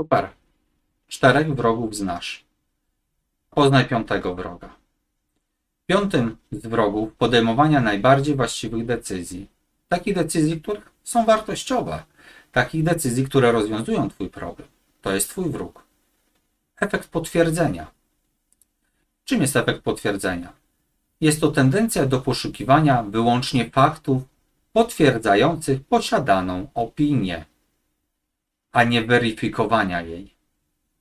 Super. Czterech wrogów znasz. Poznaj piątego wroga. Piątym z wrogów podejmowania najbardziej właściwych decyzji. Takich decyzji, które są wartościowe. Takich decyzji, które rozwiązują Twój problem. To jest Twój wróg. Efekt potwierdzenia. Czym jest efekt potwierdzenia? Jest to tendencja do poszukiwania wyłącznie faktów potwierdzających posiadaną opinię, a nie weryfikowania jej.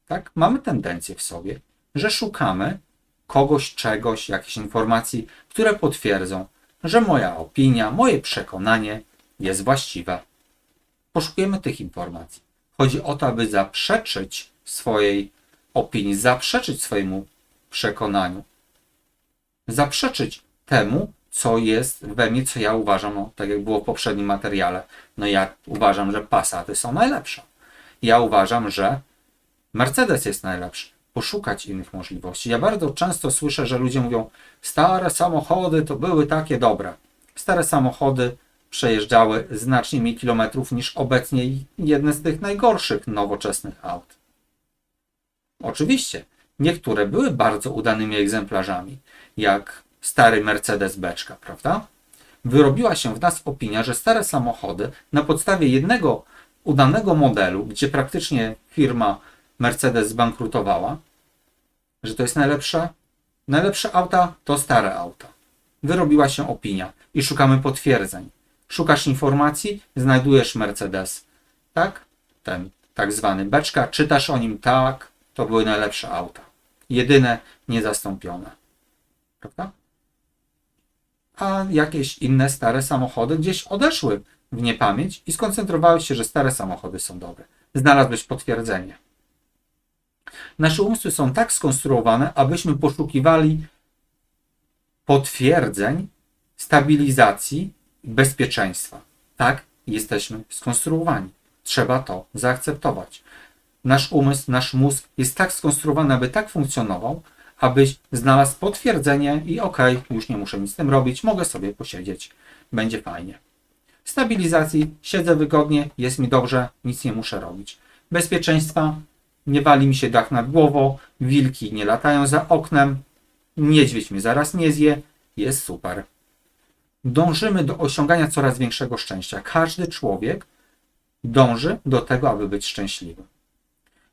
Tak? Mamy tendencję w sobie, że szukamy kogoś, czegoś, jakiejś informacji, które potwierdzą, że moja opinia, moje przekonanie jest właściwe. Poszukujemy tych informacji. Chodzi o to, aby zaprzeczyć swojej opinii, zaprzeczyć swojemu przekonaniu, zaprzeczyć temu, co jest we mnie, co ja uważam, no, tak jak było w poprzednim materiale. No ja uważam, że Passaty są najlepsze. Ja uważam, że Mercedes jest najlepszy. Poszukać innych możliwości. Ja bardzo często słyszę, że ludzie mówią, stare samochody to były takie dobre. Stare samochody przejeżdżały znacznie mniej kilometrów niż obecnie jedne z tych najgorszych nowoczesnych aut. Oczywiście, niektóre były bardzo udanymi egzemplarzami, jak stary Mercedes Beczka, prawda? Wyrobiła się w nas opinia, że stare samochody na podstawie jednego udanego modelu, gdzie praktycznie firma Mercedes zbankrutowała, że to jest najlepsze, najlepsze auta to stare auta. Wyrobiła się opinia i szukamy potwierdzeń. Szukasz informacji, znajdujesz Mercedes, tak? Ten tak zwany beczka, czytasz o nim tak, to były najlepsze auta. Jedyne, niezastąpione. Prawda? A jakieś inne stare samochody gdzieś odeszły w niepamięć i skoncentrowały się, że stare samochody są dobre. Znalazłeś potwierdzenie. Nasze umysły są tak skonstruowane, abyśmy poszukiwali potwierdzeń stabilizacji bezpieczeństwa. Tak jesteśmy skonstruowani. Trzeba to zaakceptować. Nasz umysł, nasz mózg jest tak skonstruowany, aby tak funkcjonował, abyś znalazł potwierdzenie i okay, już nie muszę nic z tym robić, mogę sobie posiedzieć, będzie fajnie. Stabilizacji, siedzę wygodnie, jest mi dobrze, nic nie muszę robić. Bezpieczeństwa, nie wali mi się dach nad głową, wilki nie latają za oknem, niedźwiedź mnie zaraz nie zje, jest super. Dążymy do osiągania coraz większego szczęścia. Każdy człowiek dąży do tego, aby być szczęśliwy.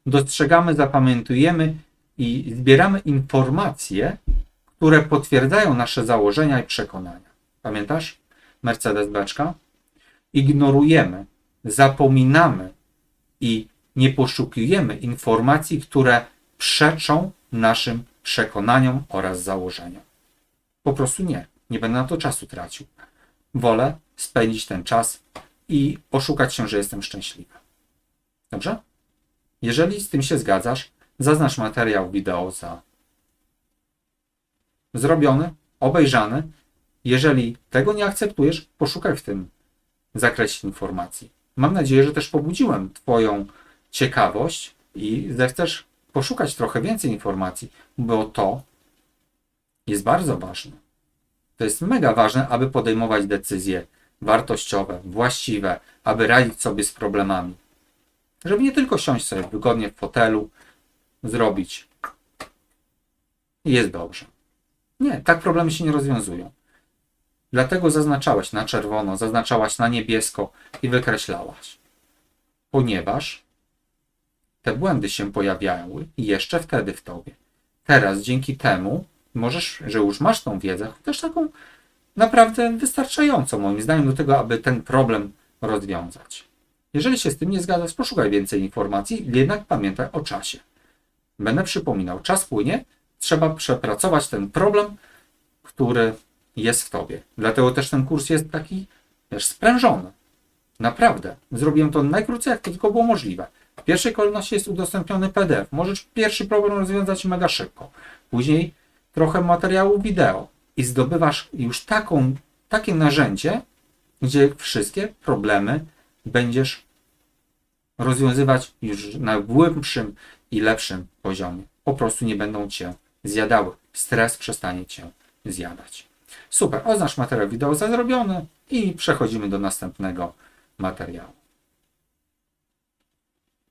Dostrzegamy, zapamiętujemy i zbieramy informacje, które potwierdzają nasze założenia i przekonania. Pamiętasz? Mercedes Beczka? Ignorujemy, zapominamy i nie poszukujemy informacji, które przeczą naszym przekonaniom oraz założeniom. Po prostu nie. Nie będę na to czasu tracił. Wolę spędzić ten czas i poszukać się, że jestem szczęśliwy. Dobrze? Jeżeli z tym się zgadzasz, zaznacz materiał wideo za zrobiony, obejrzany. Jeżeli tego nie akceptujesz, poszukaj w tym zakresie informacji. Mam nadzieję, że też pobudziłem Twoją ciekawość i zechcesz poszukać trochę więcej informacji, bo to jest bardzo ważne. To jest mega ważne, aby podejmować decyzje wartościowe, właściwe, aby radzić sobie z problemami. Żeby nie tylko siąść sobie wygodnie w fotelu, zrobić. Jest dobrze. Nie, tak problemy się nie rozwiązują. Dlatego zaznaczałaś na czerwono, zaznaczałaś na niebiesko i wykreślałaś. Ponieważ te błędy się pojawiały jeszcze wtedy w tobie. Teraz dzięki temu możesz, że już masz tą wiedzę, chociaż taką naprawdę wystarczającą moim zdaniem do tego, aby ten problem rozwiązać. Jeżeli się z tym nie zgadzasz, poszukaj więcej informacji, jednak pamiętaj o czasie. Będę przypominał, czas płynie, trzeba przepracować ten problem, który jest w tobie. Dlatego też ten kurs jest taki też sprężony. Naprawdę. Zrobiłem to najkrócej, jak to tylko było możliwe. W pierwszej kolejności jest udostępniony PDF. Możesz pierwszy problem rozwiązać mega szybko. Później trochę materiału wideo i zdobywasz już taką, takie narzędzie, gdzie wszystkie problemy będziesz rozwiązywać już na głębszym i lepszym poziomie. Po prostu nie będą cię zjadały. Stres przestanie cię zjadać. Super, oznacz materiał wideo za zrobiony i przechodzimy do następnego materiału.